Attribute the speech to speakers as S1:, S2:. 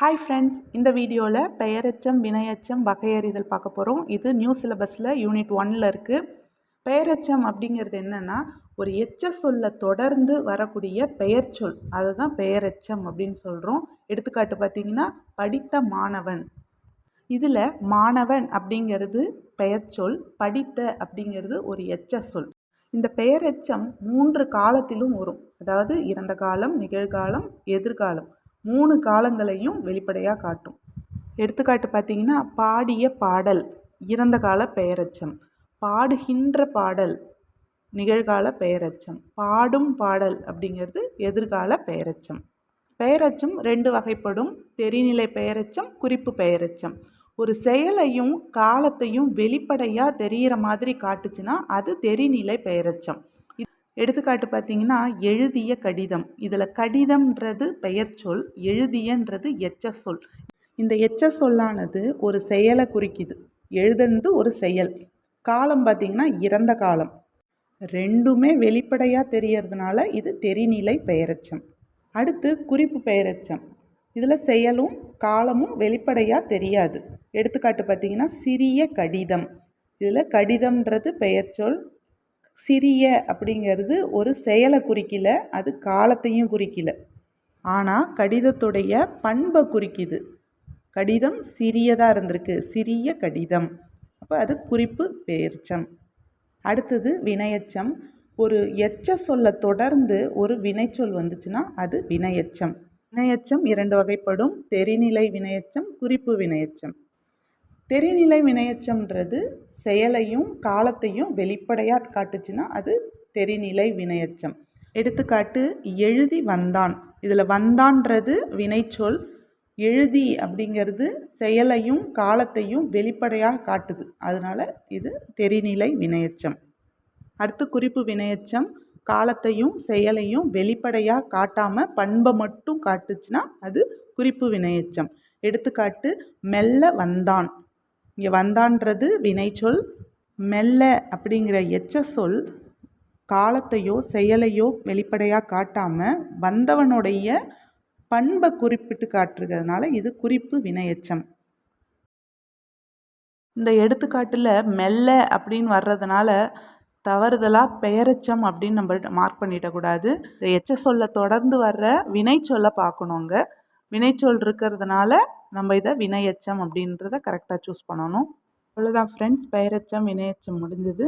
S1: Hi friends இந்த வீடியோவில் பெயரெச்சம் வினையச்சம் வகையறிதல் பார்க்க போகிறோம் இது நியூ சிலபஸில் யூனிட் ஒன்னில் இருக்குது பெயரெச்சம் அப்படிங்கிறது என்னென்னா ஒரு எச்ச சொல்ல தொடர்ந்து வரக்கூடிய பெயர்ச்சொல் அதை தான் பெயரெச்சம் அப்படின்னு சொல்கிறோம் எடுத்துக்காட்டு பார்த்தீங்கன்னா படித்த மாணவன். இதில் மாணவன் அப்படிங்கிறது பெயர்ச்சொல் படித்த அப்படிங்கிறது ஒரு எச்ச சொல். இந்த பெயரெச்சம் மூன்று காலத்திலும் வரும். அதாவது இறந்த காலம் நிகழ்காலம் எதிர்காலம். மூணு காலங்களையும் வெளிப்படையாக காட்டும். எடுத்துக்காட்டு பார்த்தீங்கன்னா பாடிய பாடல் இறந்த கால பெயரச்சம். பாடுகின்ற பாடல் நிகழ்கால பெயரச்சம். பாடும் பாடல் அப்படிங்கிறது எதிர்கால பெயரச்சம். பெயரச்சம் ரெண்டு வகைப்படும். தெரிநிலை பெயரச்சம் குறிப்பு பெயரச்சம். ஒரு செயலையும் காலத்தையும் வெளிப்படையாக தெரிகிற மாதிரி காட்டுச்சுன்னா அது தெரிநிலை பெயரச்சம். எடுத்துக்காட்டு பார்த்தீங்கன்னா எழுதிய கடிதம். இதில் கடிதம்ன்றது பெயர் சொல் எழுதியன்றது எச்ச சொல். இந்த எச்ச சொல்லானது ஒரு செயலை குறிக்குது. எழுதுனது ஒரு செயல். காலம் பார்த்திங்கன்னா இறந்த காலம். ரெண்டுமே வெளிப்படையாக தெரியறதுனால இது தெரிநிலை பெயரச்சம். அடுத்து குறிப்பு பெயரச்சம். இதில் செயலும் காலமும் வெளிப்படையாக தெரியாது. எடுத்துக்காட்டு பார்த்திங்கன்னா சிறிய கடிதம். இதில் கடிதம்ன்றது பெயர் சொல் சிறிய அப்படிங்கிறது ஒரு செயலை குறிக்கல அது காலத்தையும் குறிக்கல. ஆனால் கடிதத்துடைய பண்பை குறிக்குது. கடிதம் சிறியதாக இருந்திருக்கு சிறிய கடிதம். அப்போ அது குறிப்பு பெயர்ச்சம். அடுத்தது வினையச்சம். ஒரு எச்ச சொல்ல தொடர்ந்து ஒரு வினைச்சொல் வந்துச்சுன்னா அது வினையச்சம். வினையச்சம் இரண்டு வகைப்படும். தெரிநிலை வினையச்சம் குறிப்பு வினையச்சம். தெரிநிலை வினையச்சம்ன்றது செயலையும் காலத்தையும் வெளிப்படையாக காட்டுச்சுன்னா அது தெரிநிலை வினையச்சம். எடுத்துக்காட்டு எழுதி வந்தான். இதில் வந்தான்றது வினைச்சொல். எழுதி அப்படிங்கிறது செயலையும் காலத்தையும் வெளிப்படையாக காட்டுது. அதனால் இது தெரிநிலை வினையச்சம். அடுத்து குறிப்பு வினையச்சம். காலத்தையும் செயலையும் வெளிப்படையாக காட்டாமல் பண்பை மட்டும் காட்டுச்சுன்னா அது குறிப்பு வினையச்சம். எடுத்துக்காட்டு மெல்ல வந்தான். இங்கே வந்தான்றது வினைச்சொல் மெல்ல அப்படிங்கிற எச்ச சொல் காலத்தையோ செயலையோ வெளிப்படையாக காட்டாமல் வந்தவனுடைய பண்பை குறிப்பிட்டு காட்டுறதுனால இது குறிப்பு வினையச்சம் இந்த எடுத்துக்காட்டில் மெல்ல அப்படின்னு வர்றதுனால தவறுதலாக பெயரச்சம் அப்படின்னு நம்ம மார்க் பண்ணிடக்கூடாது. இந்த எச்ச சொல்ல தொடர்ந்து வர்ற வினை சொல்ல பார்க்கணுங்க. வினைச்சொல் இருக்கிறதுனால நம்ம இதை வினையச்சம் அப்படின்றத கரெக்டாக சூஸ் பண்ணணும். அவ்வளோதான் ஃப்ரெண்ட்ஸ் பெயரச்சம் வினையச்சம் முடிஞ்சது.